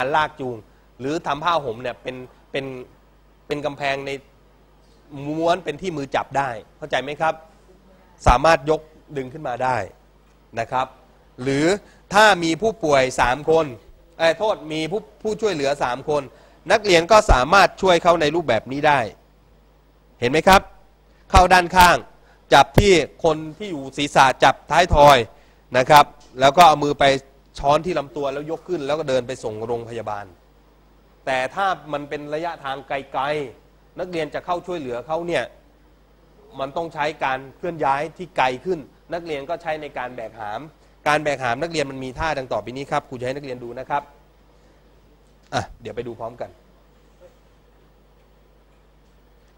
การลากจูง หรือทำผ้าห่มเนี่ยเป็นเป็นเป็นกำแพงในม้วนเป็นที่มือจับได้ เข้าใจไหมครับ สามารถยกดึงขึ้นมาได้นะครับ หรือถ้ามีผู้ป่วย3คนเอ้โทษมีผู้ผู้ช่วยเหลือ3คน นักเรียนก็สามารถช่วยเขาในรูปแบบนี้ได้ เห็นไหมครับ เข้าด้านข้าง จับที่คนที่อยู่ศีรษะจับท้ายทอยนะครับ แล้วก็เอามือไป ช้อนที่ลำตัวแล้วยกขึ้นแล้วก็เดินไปส่งโรงพยาบาล แต่ถ้ามันเป็นระยะทางไกลๆ นักเรียนจะเข้าช่วยเหลือเขาเนี่ยมันต้องใช้การเคลื่อนย้ายที่ไกลขึ้น นักเรียนก็ใช้ในการแบกหาม การแบกหามนักเรียนมันมีท่าดังต่อไปนี้ครับครูจะให้นักเรียนดูนะครับอะเดี๋ยวไปดูพร้อมกัน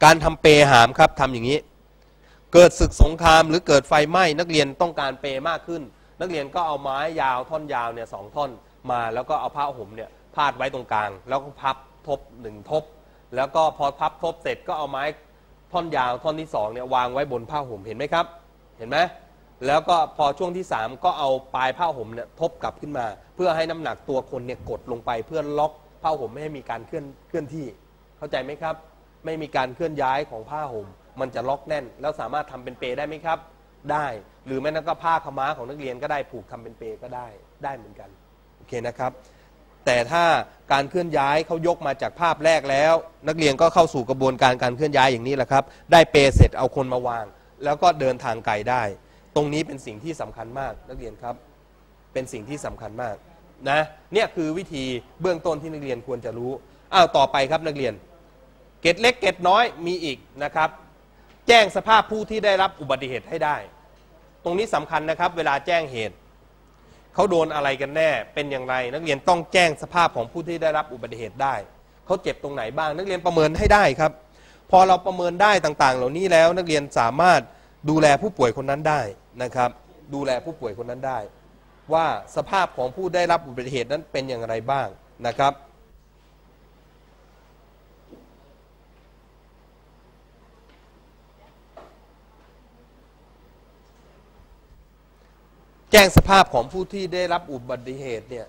การทำเปหามครับทำอย่างนี้ เกิดศึกสงครามหรือเกิดไฟไหม้นักเรียนต้องการเปมากขึ้น นักเรียนก็เอาไม้ยาวท่อนยาวเนี่ยสองท่อนมาแล้วก็เอาผ้าห่มเนี่ยพาดไว้ตรงกลาง แล้วก็พับทบหนึ่งทบ แล้วก็พอพับทบเสร็จก็เอาไม้ท่อนยาวท่อนที่สองเนี่ยวางไว้บนผ้าห่มเห็นไหมครับ เห็นไหมแล้วก็พอช่วงที่สามก็เอาปลายผ้าห่มเนี่ยทบกลับขึ้นมา เพื่อให้น้ำหนักตัวคนเนี่ยกดลงไปเพื่อล็อกผ้าห่มไม่ให้มีการเคลื่อนเคลื่อนที่ เข้าใจไหมครับ ไม่มีการเคลื่อนย้ายของผ้าห่มมันจะล็อกแน่น แล้วสามารถทำเป็นเปรได้ไหมครับ ได้หรือแม้นั้นก็ผ้าขม้าของนักเรียนก็ได้ผูกทำเป็นเปก็ได้ได้เหมือนกันโอเคนะครับ แต่ถ้าการเคลื่อนย้ายเขายกมาจากภาพแรกแล้ว นักเรียนก็เข้าสู่กระบวนการการเคลื่อนย้ายอย่างนี้แหละครับ ได้เปเสร็จเอาคนมาวาง แล้วก็เดินทางไกลได้ ตรงนี้เป็นสิ่งที่สำคัญมากนักเรียนครับ เป็นสิ่งที่สำคัญมากนะเนี่ยคือวิธีเบื้องต้นที่นักเรียนควรจะรู้อ้าวต่อไปครับนักเรียน เกตเล็กเกตน้อยมีอีกนะครับ แจ้งสภาพผู้ที่ได้รับอุบัติเหตุให้ได้ ตรงนี้สำคัญนะครับ เวลาแจ้งเหตุ เขาโดนอะไรกันแน่ เป็นอย่างไร นักเรียนต้องแจ้งสภาพของผู้ที่ได้รับอุบัติเหตุได้ เขาเจ็บตรงไหนบ้าง นักเรียนประเมินให้ได้ครับ พอเราประเมินได้ต่างๆ เหล่านี้แล้วนักเรียนสามารถดูแลผู้ป่วยคนนั้นได้นะครับ ดูแลผู้ป่วยคนนั้นได้ ว่าสภาพของผู้ได้รับอุบัติเหตุนั้นเป็นอย่างไรบ้างนะครับ แจ้งสภาพของผู้ที่ได้รับอุบัติเหตุเนี่ย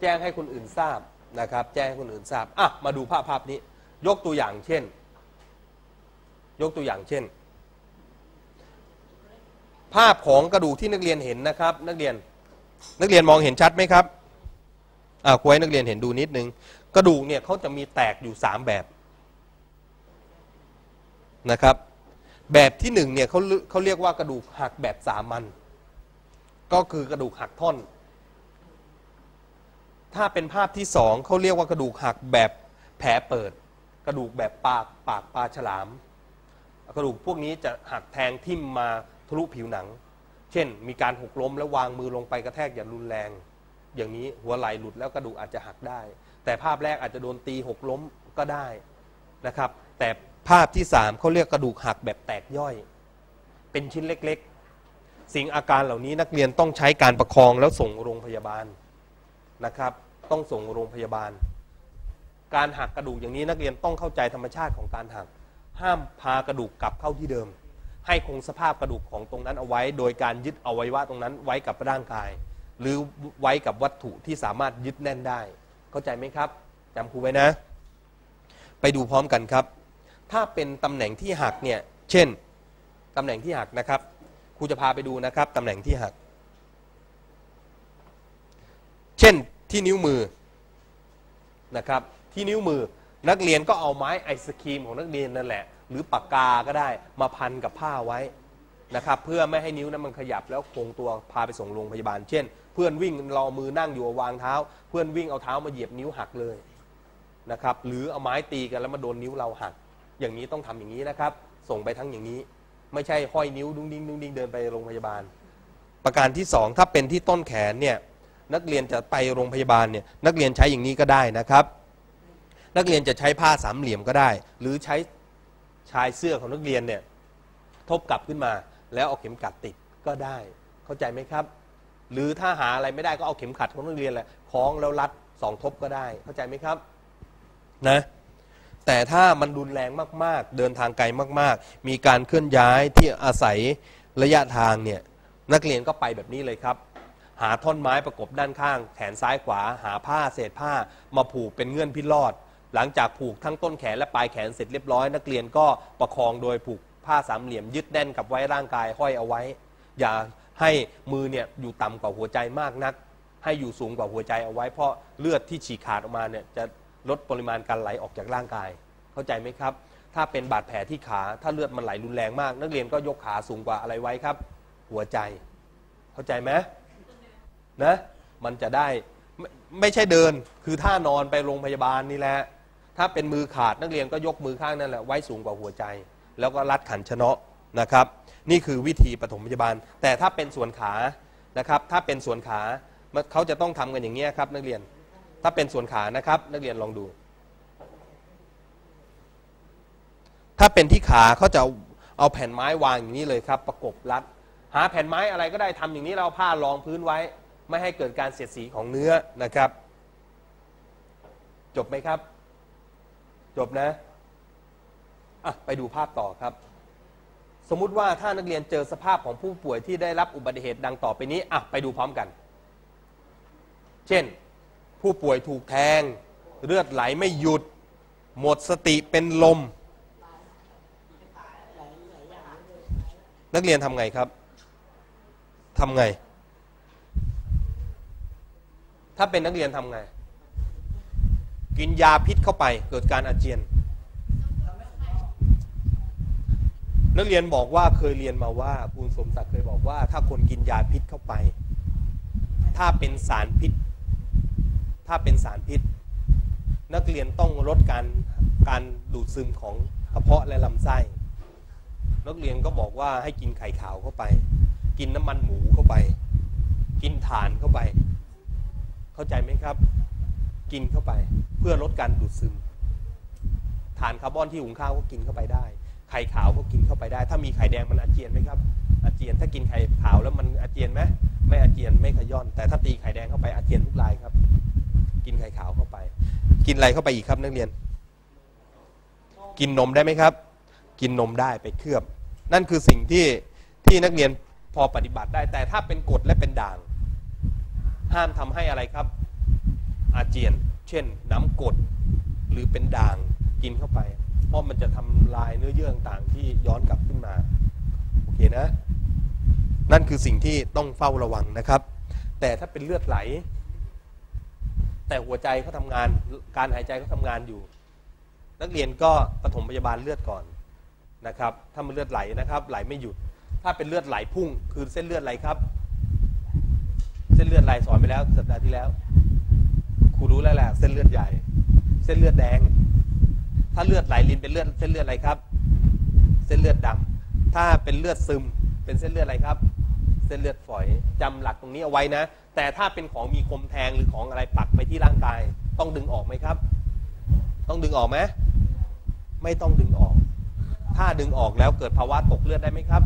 แจ้งให้คนอื่นทราบนะครับ แจ้งให้คนอื่นทราบอะมาดูภาพภาพนี้ ยกตัวอย่างเช่น ยกตัวอย่างเช่น ภาพของกระดูกที่นักเรียนเห็นนะครับ นักเรียนนักเรียนมองเห็นชัดไหมครับอ่าคุยนักเรียนเห็นดูนิดนึง กระดูกเนี่ยเขาจะมีแตกอยู่สามแบบนะครับ แบบที่หนึ่งเนี่ยเขาเขาเรียกว่ากระดูกหักแบบสามัญ ก็คือกระดูกหักท่อน ถ้าเป็นภาพที่สองเขาเรียกว่ากระดูกหักแบบแผลเปิด กระดูกแบบปากปากปลาฉลาม กระดูกพวกนี้จะหักแทงทิ่มมาทะลุผิวหนัง เช่น มีการหกล้มแล้ววางมือลงไปกระแทกอย่างรุนแรง อย่างนี้หัวไหล่หลุดแล้วกระดูกอาจจะหักได้ แต่ภาพแรกอาจจะโดนตีหกล้มก็ได้นะครับ แต่ภาพที่สามเขาเรียกกระดูกหักแบบแตกย่อย เป็นชิ้นเล็ก สิ่งอาการเหล่านี้นักเรียนต้องใช้การประคองแล้วส่งโรงพยาบาลนะครับ ต้องส่งโรงพยาบาล การหักกระดูกอย่างนี้นักเรียนต้องเข้าใจธรรมชาติของการหัก ห้ามพากระดูกกลับเข้าที่เดิม ให้คงสภาพกระดูกของตรงนั้นเอาไว้ โดยการยึดอวัยวะตรงนั้นไว้กับร่างกาย หรือไว้กับวัตถุที่สามารถยึดแน่นได้ เข้าใจไหมครับจำครูไว้นะ ไปดูพร้อมกันครับ ถ้าเป็นตำแหน่งที่หักเนี่ยเช่นตำแหน่งที่หักนะครับ ครูจะพาไปดูนะครับตำแหน่งที่หัก เช่นที่นิ้วมือนะครับ ที่นิ้วมือนักเรียนก็เอาไม้ไอศครีมของนักเรียนนั่นแหละ หรือปากกาก็ได้มาพันกับผ้าไว้นะครับ เพื่อไม่ให้นิ้วนั้นมันขยับแล้วคงตัวพาไปส่งโรงพยาบาล เช่น เพื่อนวิ่งรอมือนั่งอยู่วางเท้า เพื่อนวิ่งเอาเท้ามาเหยียบนิ้วหักเลยนะครับ หรือเอาไม้ตีกันแล้วมาโดนนิ้วเราหัก อย่างนี้ต้องทำอย่างนี้นะครับ ส่งไปทั้งอย่างนี้ ไม่ใช่ห้อยนิ้วดุ้งดิ้งดุ้งดิ้งเดินไปโรงพยาบาล ประการที่สองถ้าเป็นที่ต้นแขนเนี่ยนักเรียนจะไปโรงพยาบาลเนี่ยนักเรียนใช้อย่างนี้ก็ได้นะครับ นักเรียนจะใช้ผ้าสามเหลี่ยมก็ได้ หรือใช้ชายเสื้อของนักเรียนเนี่ยทบกลับขึ้นมา แล้วเอาเข็มกัดติดก็ได้ เข้าใจไหมครับ หรือถ้าหาอะไรไม่ได้ก็เอาเข็มขัดของนักเรียนแหละคล้องแล้วรัดสองทบก็ได้ เข้าใจไหมครับ นะ แต่ถ้ามันรุนแรงมาก ๆ เดินทางไกลมาก ๆ มีการเคลื่อนย้ายที่อาศัยระยะทางเนี่ยนักเรียนก็ไปแบบนี้เลยครับ หาท่อนไม้ประกบด้านข้าง แขนซ้ายขวา หาผ้าเศษผ้า มาผูกเป็นเงื่อนพิรอด หลังจากผูกทั้งต้นแขนและปลายแขนเสร็จเรียบร้อย นักเรียนก็ประคองโดยผูกผ้าสามเหลี่ยมยึดแน่นกับไว้ร่างกายห้อยเอาไว้ อย่าให้มือเนี่ยอยู่ต่ำกว่าหัวใจมากนัก ให้อยู่สูงกว่าหัวใจเอาไว้ เพราะเลือดที่ฉีกขาดออกมาเนี่ยจะ ลดปริมาณการไหลออกจากร่างกาย เข้าใจไหมครับ ถ้าเป็นบาดแผลที่ขาถ้าเลือดมันไหลรุนแรงมาก นักเรียนก็ยกขาสูงกว่าอะไรไว้ครับ หัวใจ เข้าใจไหมนะมันจะได้ไม่ไม่ใช่เดินคือท่านอนไปโรงพยาบาลนี่แหละ ถ้าเป็นมือขาดนักเรียนก็ยกมือข้างนั่นแหละไว้สูงกว่าหัวใจ แล้วก็รัดขันชนะนะครับ นี่คือวิธีปฐมพยาบาล แต่ถ้าเป็นส่วนขานะครับ ถ้าเป็นส่วนขาเขาจะต้องทำกันอย่างนี้ครับนักเรียน ถ้าเป็นส่วนขานะครับ นักเรียนลองดู ถ้าเป็นที่ขาเขาจะเอาแผ่นไม้วางอย่างนี้เลยครับ ประกบรัด หาแผ่นไม้อะไรก็ได้ทำอย่างนี้เราเอาผ้ารองพื้นไว้ ไม่ให้เกิดการเสียดสีของเนื้อนะครับ จบไหมครับ จบนะอะไปดูภาพต่อครับ สมมุติว่าถ้านักเรียนเจอสภาพของผู้ป่วยที่ได้รับอุบัติเหตุดังต่อไปนี้อะไปดูพร้อมกัน เช่น ผู้ป่วยถูกแทง เลือดไหลไม่หยุด หมดสติเป็นลม นักเรียนทำไงครับทำไง ถ้าเป็นนักเรียนทำไง กินยาพิษเข้าไปเกิดการอาเจียน นักเรียนบอกว่าเคยเรียนมาว่าคุณสมศักดิ์เคยบอกว่า ถ้าคนกินยาพิษเข้าไป ถ้าเป็นสารพิษ ถ้าเป็นสารพิษ นักเรียนต้องลดการการดูดซึมของกระเพาะและลำไส้ นักเรียนก็บอกว่าให้กินไข่ขาวเข้าไป กินน้ำมันหมูเข้าไป กินถ่านเข้าไป เข้าใจไหมครับ กินเข้าไปเพื่อลดการดูดซึมถ่านคาร์บอนที่หุงข้าวก็กินเข้าไปได้ ไข่ขาวก็กินเข้าไปได้ ถ้ามีไข่แดงมันอาเจียนไหมครับ อาเจียน ถ้ากินไข่ขาวแล้วมันอาเจียนไหมไม่อาเจียนไม่ขย้อน แต่ถ้าตีไข่แดงเข้าไปอาเจียนทุกรายครับ กินไข่ขาวเข้าไป กินอะไรเข้าไปอีกครับนักเรียน กินนมได้ไหมครับ กินนมได้ไปเคลือบ นั่นคือสิ่งที่ที่นักเรียนพอปฏิบัติได้ แต่ถ้าเป็นกรดและเป็นด่าง ห้ามทำให้อะไรครับ อาเจียน เช่น น้ำกดหรือเป็นด่างกินเข้าไป เพราะมันจะทำลายเนื้อเยื่อต่างๆที่ย้อนกลับขึ้นมาโอเคนะ นั่นคือสิ่งที่ต้องเฝ้าระวังนะครับ แต่ถ้าเป็นเลือดไหล แต่หัวใจเขาทำงาน การหายใจเขาทำงานอยู่ นักเรียนก็ปฐมพยาบาลเลือดก่อนนะครับ ถ้ามันเลือดไหลนะครับ ไหลไม่หยุด ถ้าเป็นเลือดไหลพุ่ง คือเส้นเลือดอะไรครับ เส้นเลือดไหลสอนไปแล้วสัปดาห์ที่แล้วครูรู้แล้วแหละเส้นเลือดใหญ่ เส้นเลือดแดง ถ้าเลือดไหลลินเป็นเลือดเส้นเลือดอะไรครับ เส้นเลือดดำถ้าเป็นเลือดซึมเป็นเส้นเลือดอะไรครับ เส้นเลือดฝอยจำหลักตรงนี้เอาไว้นะ แต่ถ้าเป็นของมีคมแทงหรือของอะไรปักไปที่ร่างกาย ต้องดึงออกไหมครับ ต้องดึงออกไหมไม่ต้องดึงออก ถ้าดึงออกแล้วเกิดภาวะตกเลือดได้ไหมครับ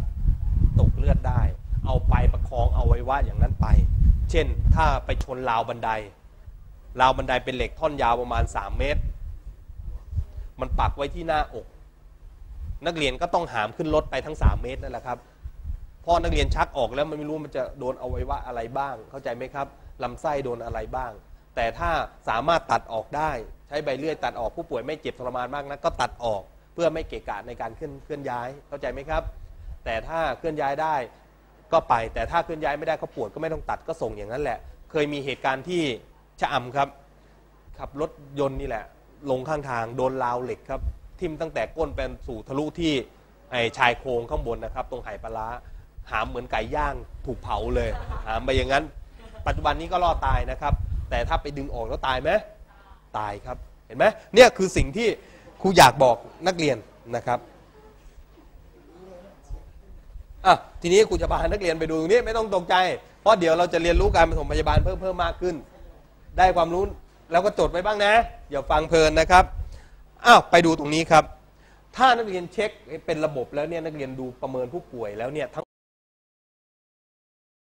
ตกเลือดได้ เอาไปประคองเอาไว้ว่าอย่างนั้นไป เช่น ถ้าไปชนราวบันไดราวบันไดเป็นเหล็กท่อนยาวประมาณ 3 เมตร มันปักไว้ที่หน้าอก นักเรียนก็ต้องหามขึ้นรถไปทั้ง 3 เมตรนั่นแหละครับ พอนักเรียนชักออกแล้วมันไม่รู้มันจะโดนอวัยวะอะไรบ้าง เข้าใจไหมครับลำไส้โดนอะไรบ้าง แต่ถ้าสามารถตัดออกได้ ใช้ใบเลื่อยตัดออกผู้ป่วยไม่เจ็บทรมานมากนะก็ตัดออกเพื่อไม่เกะกะในการเคลื่อนเคลื่อนย้ายเข้าใจไหมครับ แต่ถ้าเคลื่อนย้ายได้ก็ไป แต่ถ้าเคลื่อนย้ายไม่ได้ก็ปวดก็ไม่ต้องตัดก็ส่งอย่างนั้นแหละ เคยมีเหตุการณ์ที่ชะอำครับ ขับรถยนต์นี่แหละ ลงข้างทางโดนราวเหล็กครับ ทิ่มตั้งแต่ก้นเป็นสู่ทะลุที่ไอ้ชายโครงข้างบนนะครับ ตรงไหปลาร้า หามเหมือนไก่ย่างถูกเผาเลย หามไปอย่างนั้น ปัจจุบันนี้ก็รอดตายนะครับ แต่ถ้าไปดึงออกแล้วตายไหมตายครับเห็นไหมเนี่ยคือสิ่งที่ครูอยากบอกนักเรียนนะครับอะทีนี้ครูจะพานักเรียนไปดูตรงนี้ไม่ต้องตกใจ เพราะเดี๋ยวเราจะเรียนรู้การปฐมพยาบาลเพิ่มเพิ่มมากขึ้น ได้ความรู้แล้วก็จดไว้บ้างนะอย่าฟังเพลินนะครับอ้าวไปดูตรงนี้ครับ ถ้านักเรียนเช็คเป็นระบบแล้วเนี่ยนักเรียนดูประเมินผู้ป่วยแล้วเนี่ยทั้ง